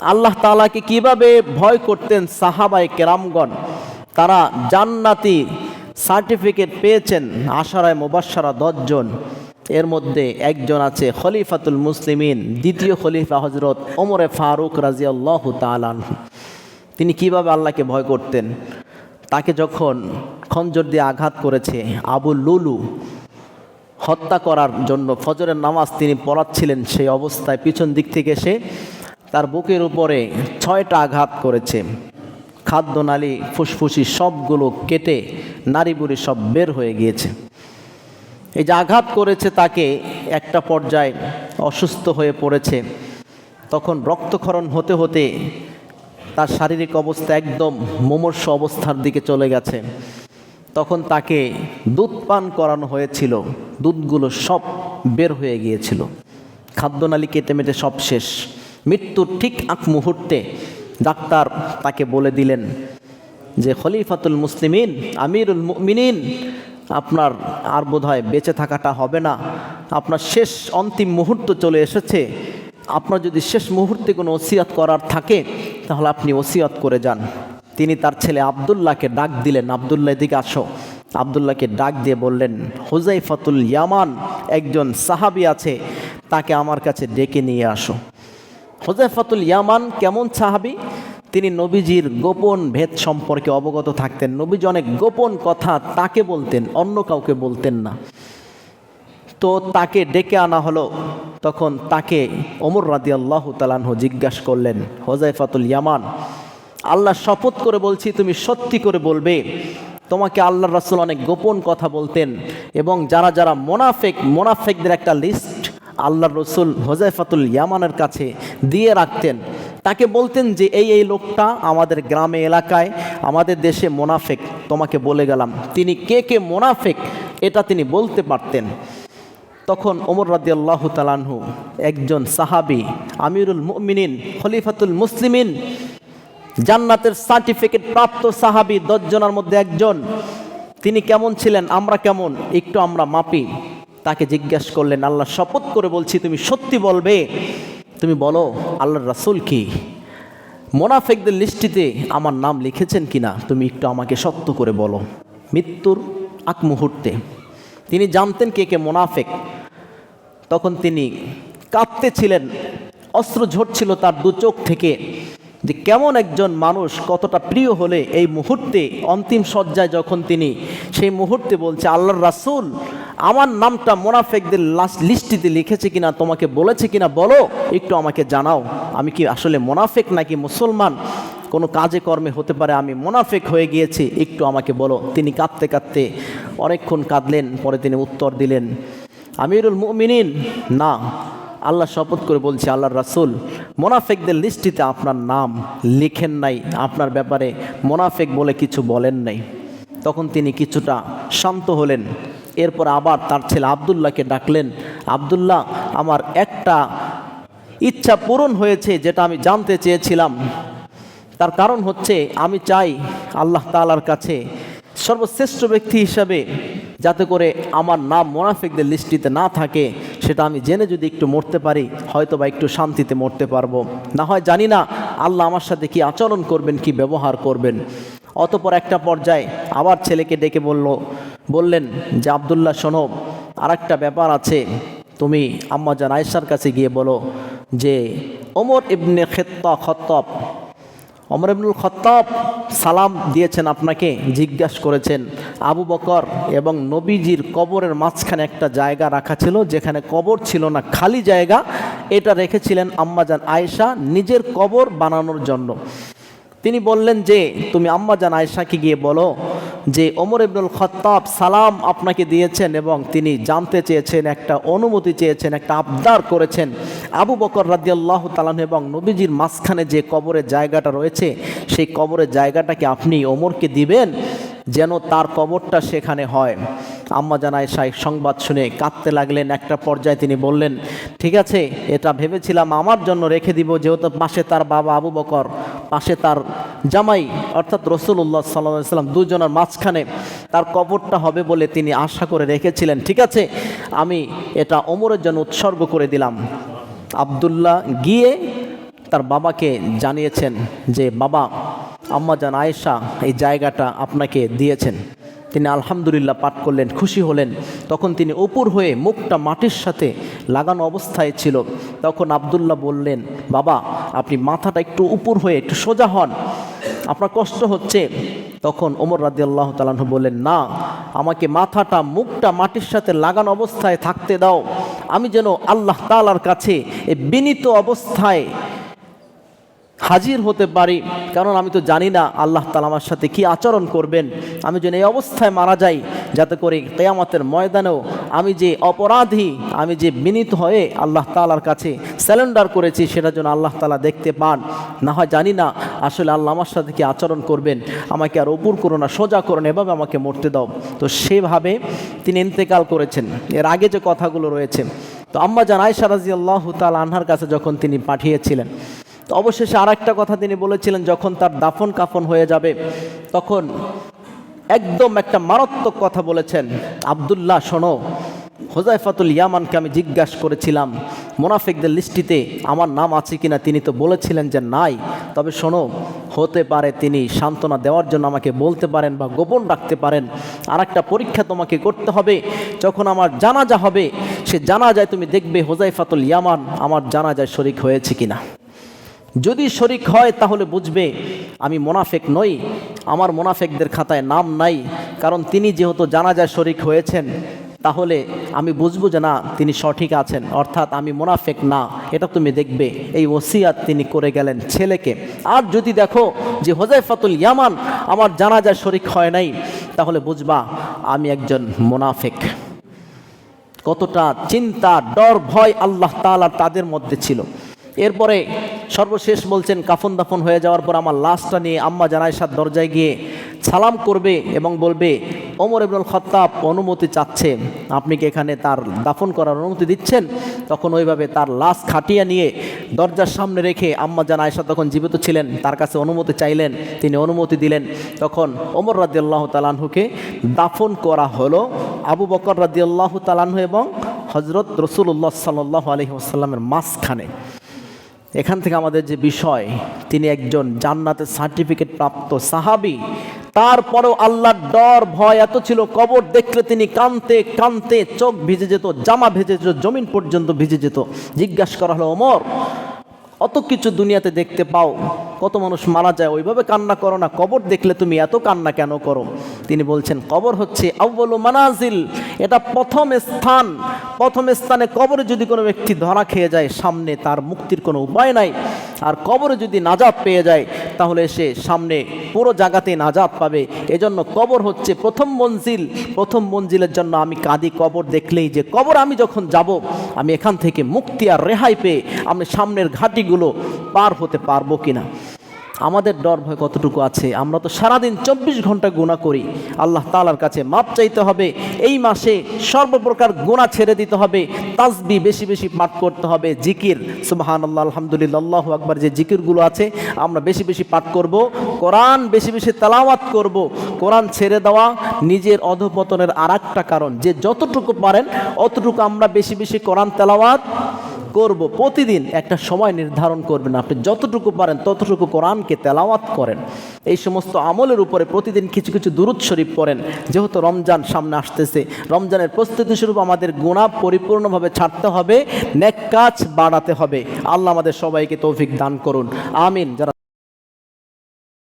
আল্লাহ তালাকে কীভাবে ভয় করতেন সাহাবাই কেরামগণ? তারা জান্নাতি সার্টিফিকেট পেয়েছেন আশারায় মুবাসারা দশজন। এর মধ্যে একজন আছে খলিফাতুল মুসলিমিন, দ্বিতীয় খলিফা হজরত ওমরে ফারুক রাজিয়াল্লাহ তালান তিনি কীভাবে আল্লাহকে ভয় করতেন? তাকে যখন খঞ্জর দিয়ে আঘাত করেছে আবু লুলু, হত্যা করার জন্য ফজরের নামাজ তিনি পড়াচ্ছিলেন, সেই অবস্থায় পিছন দিক থেকে এসে তার বুকের উপরে ছয়টা আঘাত করেছে। খাদ্যনালী, ফুসফুসি সবগুলো কেটে নারী বুড়ি সব বের হয়ে গিয়েছে। এই যে আঘাত করেছে তাকে একটা পর্যায়ে অসুস্থ হয়ে পড়েছে। তখন রক্তক্ষরণ হতে হতে তার শারীরিক অবস্থা একদম মুমূর্ষ অবস্থার দিকে চলে গেছে। তখন তাকে দুধ পান করানো হয়েছিল। দুধগুলো সব বের হয়ে গিয়েছিল। খাদ্যনালী কেটে মেটে সব শেষ। মৃত্যুর ঠিক আগ মুহূর্তে ডাক্তার তাকে বলে দিলেন যে, খলিফাতুল মুসলিমিন, আমিরুল মুমিনিন, আপনার আর বোধহয় বেঁচে থাকাটা হবে না। আপনার শেষ অন্তিম মুহূর্ত চলে এসেছে। আপনার যদি শেষ মুহূর্তে কোনো ওসিয়াত করার থাকে, তাহলে আপনি ওসিয়াত করে যান। তিনি তার ছেলে আবদুল্লাহকে ডাক দিলেন, আবদুল্লাহ, এদিকে আসো। আবদুল্লাহকে ডাক দিয়ে বললেন, হুজাইফাতুল ইয়ামান, একজন সাহাবি আছে, তাকে আমার কাছে ডেকে নিয়ে আসো। হোজাইফাতুল ইয়ামান কেমন সাহাবি? তিনি নবীজির গোপন ভেদ সম্পর্কে অবগত থাকতেন। নবীজি অনেক গোপন কথা তাকে বলতেন, অন্য কাউকে বলতেন না। তো তাকে ডেকে আনা হলো। তখন তাকে ওমর রাদি আল্লাহ তালানহ জিজ্ঞাসা করলেন হোজাইফাতুল ইয়ামান, আল্লাহ শপথ করে বলছি, তুমি সত্যি করে বলবে, তোমাকে আল্লাহ রাসুল অনেক গোপন কথা বলতেন এবং যারা যারা মোনাফেক, মোনাফেকদের একটা লিস্ট আল্লাহ রসুল হোজাইফাতুল ইয়ামানের কাছে দিয়ে রাখতেন। তাকে বলতেন যে, এই এই লোকটা আমাদের গ্রামে এলাকায়, আমাদের দেশে মোনাফেক, তোমাকে বলে গেলাম। তিনি কে কে মোনাফেক, এটা তিনি বলতে পারতেন। তখন ওমর রাদি আল্লাহ তালানহু একজন সাহাবি, আমিরুল মুমিনিন, খলিফাতুল মুসলিমিন, জান্নাতের সার্টিফিকেট প্রাপ্ত সাহাবি, দশজনের মধ্যে একজন। তিনি কেমন ছিলেন? আমরা কেমন? একটু আমরা মাপি। তাকে জিজ্ঞাসা করলেন, আল্লাহ, শপথ করে বলছি, তুমি সত্যি বলবে? তুমি বলো, আল্লাহর রাসুল কি? মোনাফেকদের লিস্টিতে আমার নাম লিখেছেন কিনা, তুমি একটু আমাকে সত্য করে বলো। মৃত্যুর আগ মুহূর্তে তিনি জানতেন কে কে মোনাফেক। তখন তিনি কাঁদতে ছিলেন, অস্ত্র ঝরছিল তার দু চোখ থেকে, যে কেমন একজন মানুষ কতটা প্রিয় হলে এই মুহূর্তে অন্তিম সজ্জায় যখন তিনি সেই মুহূর্তে বলছে, আল্লাহর রাসুল আমার নামটা মোনাফেকদের লাস্ট লিস্টিতে লিখেছে কিনা, তোমাকে বলেছে কিনা বলো, একটু আমাকে জানাও। আমি কি আসলে মোনাফেক নাকি মুসলমান? কোনো কাজে কর্মে হতে পারে আমি মোনাফেক হয়ে গিয়েছি, একটু আমাকে বলো। তিনি কাঁদতে কাঁদতে অনেকক্ষণ কাঁদলেন, পরে তিনি উত্তর দিলেন, আমিরুল মুমিনিন? না। আল্লাহ শপথ করে বলছে, আল্লাহর রাসুল, মোনাফেকদের লিস্টিতে আপনার নাম লিখেন নাই, আপনার ব্যাপারে মোনাফেক বলে কিছু বলেন নাই। তখন তিনি কিছুটা শান্ত হলেন। এরপর আবার তার ছেলে আবদুল্লাহকে ডাকলেন, আবদুল্লাহ, আমার একটা ইচ্ছা পূরণ হয়েছে যেটা আমি জানতে চেয়েছিলাম। তার কারণ হচ্ছে আমি চাই আল্লাহ তালার কাছে সর্বশ্রেষ্ঠ ব্যক্তি হিসাবে যাতে করে আমার নাম মোনাফিকদের লিস্টিতে না থাকে, সেটা আমি জেনে যদি একটু মরতে পারি হয়তো বা একটু শান্তিতে মরতে পারব। না হয় জানি না আল্লাহ আমার সাথে কি আচরণ করবেন, কি ব্যবহার করবেন। অতপর একটা পর্যায়ে আবার ছেলেকে ডেকে বলল বললেন, যে আবদুল্লাহ, শোনো আর একটা ব্যাপার আছে। তুমি আম্মাজান আয়েশার কাছে গিয়ে বলো যে, ওমর ইবনে খেত্তা, খত্তব অমর ইবনুল খত্তাব সালাম দিয়েছেন আপনাকে, জিজ্ঞাসা করেছেন। আবু বকর এবং নবীজির কবরের মাঝখানে একটা জায়গা রাখা ছিল, যেখানে কবর ছিল না, খালি জায়গা। এটা রেখেছিলেন আম্মাজান আয়েশা নিজের কবর বানানোর জন্য। তিনি বললেন যে, তুমি আম্মাজান আয়েশাকে গিয়ে বলো যে ওমর ইবনুল খত্তাব সালাম আপনাকে দিয়েছেন এবং তিনি জানতে চেয়েছেন, একটা অনুমতি চেয়েছেন, একটা আবদার করেছেন। আবু বকর রাজিয়াল্লাহ তালান এবং নবীজির মাঝখানে যে কবরের জায়গাটা রয়েছে, সেই কবরের জায়গাটাকে আপনি ওমরকে দিবেন যেন তার কবরটা সেখানে হয়। আম্মা জানায় শাহ সংবাদ শুনে কাঁদতে লাগলেন। একটা পর্যায়ে তিনি বললেন, ঠিক আছে, এটা ভেবেছিলাম আমার জন্য রেখে দিব, যেহেতু পাশে তার বাবা আবু বকর, পাশে তার জামাই, অর্থাৎ রসুল্লাহ সাল্লাহ সাল্লাম দুজনের মাঝখানে তার কবরটা হবে বলে তিনি আশা করে রেখেছিলেন। ঠিক আছে, আমি এটা ওমরের জন্য উৎসর্গ করে দিলাম। আবদুল্লাহ গিয়ে তার বাবাকে জানিয়েছেন যে, বাবা, আম্মা জান আয়েশা এই জায়গাটা আপনাকে দিয়েছেন। তিনি আলহামদুলিল্লাহ পাঠ করলেন, খুশি হলেন। তখন তিনি উপর হয়ে মুখটা মাটির সাথে লাগানো অবস্থায় ছিল। তখন আবদুল্লাহ বললেন, বাবা, আপনি মাথাটা একটু উপর হয়ে একটু সোজা হন। আপনার কষ্ট হচ্ছে। তখন ওমর রাজি আল্লাহ তালাহ বললেন, না, আমাকে মাথাটা, মুখটা মাটির সাথে লাগানো অবস্থায় থাকতে দাও। আমি যেন আল্লাহ তালার কাছে এই বিনীত অবস্থায় হাজির হতে পারি। কারণ আমি তো জানি না আল্লাহ তালা আমার সাথে কি আচরণ করবেন। আমি যেন এই অবস্থায় মারা যাই, যাতে করে কেয়ামতের ময়দানেও আমি যে অপরাধী, আমি যে বিনীত হয়ে আল্লাহ তালার কাছে স্যালেন্ডার করেছি, সেটা যেন আল্লাহ তালা দেখতে পান। না হয় জানি না আসলে আল্লাহ আমার সাথে কি আচরণ করবেন। আমাকে আর অপুর করো না সোজা করুন এভাবে আমাকে মরতে দাও। তো সেভাবে তিনি ইন্তেকাল করেছেন। এর আগে যে কথাগুলো রয়েছে। তো আম্মা জান আয়সা রাজি আল্লাহ তাল আনহার কাছে যখন তিনি পাঠিয়েছিলেন অবশেষে আর একটা কথা তিনি বলেছিলেন, যখন তার দাফন কাফন হয়ে যাবে, তখন একদম একটা মারাত্মক কথা বলেছেন। আবদুল্লাহ, শোনো হোজাইফাতুল ইয়ামানকে আমি জিজ্ঞাসা করেছিলাম, মোনাফিকদের লিস্টিতে আমার নাম আছে কিনা? তিনি তো বলেছিলেন যে নাই। তবে শোনো, হতে পারে তিনি সান্ত্বনা দেওয়ার জন্য আমাকে বলতে পারেন বা গোপন রাখতে পারেন। আর একটা পরীক্ষা তোমাকে করতে হবে। যখন আমার জানাজা হবে, সে জানা যায় তুমি দেখবে হোজাইফাতুল ইয়ামান আমার জানাজায় শরিক হয়েছে কিনা। যদি শরিক হয়, তাহলে বুঝবে আমি মোনাফেক নই। আমার মোনাফেকদের খাতায় নাম নাই। কারণ তিনি যেহেতু জানাজায় শরিক হয়েছেন, তাহলে আমি বুঝব যে না, তিনি সঠিক আছেন। অর্থাৎ আমি মোনাফেক না। এটা তুমি দেখবে। এই ওসিয়াত তিনি করে গেলেন ছেলেকে। আর যদি দেখো যে হোজাইফাতুল ইয়ামান আমার জানাজায় শরিক হয় নাই, তাহলে বুঝবা আমি একজন মোনাফেক। কতটা চিন্তা, ডর, ভয় আল্লাহ তাআলা তাদের মধ্যে ছিল। এরপরে সর্বশেষ বলছেন, কাফন দাফন হয়ে যাওয়ার পর আমার লাশটা নিয়ে আম্মা জানাইসার দরজায় গিয়ে সালাম করবে এবং বলবে, ওমর ইবনুল খত্তাব অনুমতি চাচ্ছে, আপনি কি এখানে তার দাফন করার অনুমতি দিচ্ছেন? তখন ওইভাবে তার লাশ খাটিয়ে নিয়ে দরজার সামনে রেখে আম্মা জান আয়সা তখন জীবিত ছিলেন, তার কাছে অনুমতি চাইলেন, তিনি অনুমতি দিলেন। তখন ওমর রাদিয়াল্লাহ তালানহুকে দাফন করা হলো আবু বকর রাদিয়াল্লাহ তালানহু এবং হজরত রসুল্লাহ সাল্লাহ আলহি আসাল্লামের মাঝখানে। এখান থেকে আমাদের যে বিষয়, তিনি একজন জান্নাতের সার্টিফিকেট প্রাপ্ত সাহাবি। তারপরেও আল্লাহর ডর, ভয় এত ছিল, কবর দেখলে তিনি কানতে কানতে চোখ ভিজে যেত, জামা ভেজে যেত, জমিন পর্যন্ত ভিজে যেত। জিজ্ঞাসা করা হলো, ওমর অত কিছু দুনিয়াতে দেখতে পাও, কত মানুষ মারা যায়, ওইভাবে কান্না করো না, কবর দেখলে তুমি এত কান্না কেন করো? তিনি বলছেন, কবর হচ্ছে আউ্বল মানাজিল, এটা প্রথম স্থান। প্রথম স্থানে কবরে যদি কোনো ব্যক্তি ধরা খেয়ে যায়, সামনে তার মুক্তির কোনো উপায় নাই। আর কবরে যদি নাজাত পেয়ে যায়, তাহলে সে সামনে পুরো জায়গাতে নাজাত পাবে। এজন্য কবর হচ্ছে প্রথম মঞ্জিল। প্রথম মঞ্জিলের জন্য আমি কাঁদি কবর দেখলেই যে কবর আমি যখন যাব, আমি এখান থেকে মুক্তি আর রেহাই পেয়ে আমি সামনের ঘাটিগুলো পার হতে পারব কিনা। আমাদের ডর ভয় কতটুকু আছে? আমরা তো সারাদিন চব্বিশ ঘণ্টা গুণা করি। আল্লাহ তালার কাছে মাপ চাইতে হবে। এই মাসে সর্বপ্রকার গুণা ছেড়ে দিতে হবে। তাসবি বেশি বেশি পাঠ করতে হবে। জিকির সুবাহান আল্লাহ আলহামদুলিল্লাহ আকবার, যে জিকিরগুলো আছে, আমরা বেশি বেশি পাঠ করব। কোরআন বেশি বেশি তালাওয়াত করব। কোরআন ছেড়ে দেওয়া নিজের অধপতনের আর কারণ। যে যতটুকু পারেন, অতটুকু আমরা বেশি বেশি কোরআন তেলাওয়াত করব প্রতিদিন একটা সময় নির্ধারণ করবেন। আপনি যতটুকু পারেন ততটুকু কোরআনকে তেলাওয়াত করেন। এই সমস্ত আমলের উপরে প্রতিদিন কিছু কিছু দূরত শরীফ পড়েন। যেহেতু রমজান সামনে আসতেছে, রমজানের প্রস্তুতি স্বরূপ আমাদের গুণা পরিপূর্ণভাবে ছাড়তে হবে, নেক কাজ বাড়াতে হবে। আল্লাহ আমাদের সবাইকে তৌফিক দান করুন। আমিন। যারা